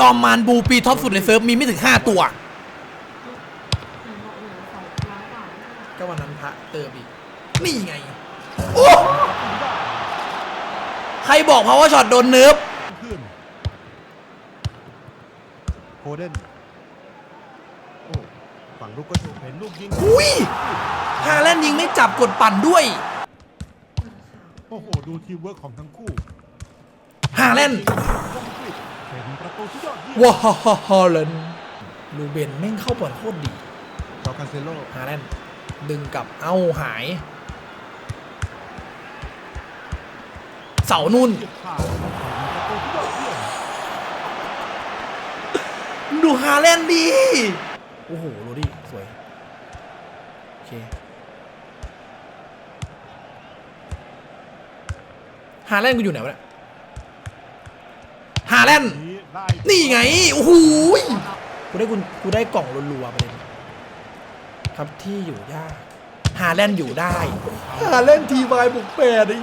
จอมมารบูปีท็อปสุดในเซิร์ฟมีไม่ถึง 5 ตัว ก็วันนั้นพระเติมอีก นี่ไง โอ้ ใครบอกเพราะว่าช็อตโดนเนิร์ฟขึ้นโคเดนโอ้ฝั่งลูกก็ถูกเห็นลูกยิงอุ้ยฮาแลนด์ยิงไม่จับกดปั่นด้วย โอ้โห ดูทีมเวิร์กของทั้งคู่ฮาแลนด์เป็นประตู ที่ยอดเยี่ยมว้าวฮาแลนด์ลูเบนแม่งเข้าบอลโคตรดีจอร์คันเซโลฮาแลนด์ดึงกลับเอ้าหาย เสานุ่นเฉียบขาดเป็นประตูที่ยอดเยี่ยมดูฮาแลนด์ดี โอ้โหโรดี้สวย โอเค ฮาแลนด์กูอยู่ไหนวะเนี่ย ฮาแลนด์นี้ได้ นี่ไง โอ้โหกูได้กูกูได้กล่องรัวๆไปเลยครับที่อยู่ยากฮาแลนด์อยู่ได้ฮาแลนด์ทีวายบุกแปดไอ้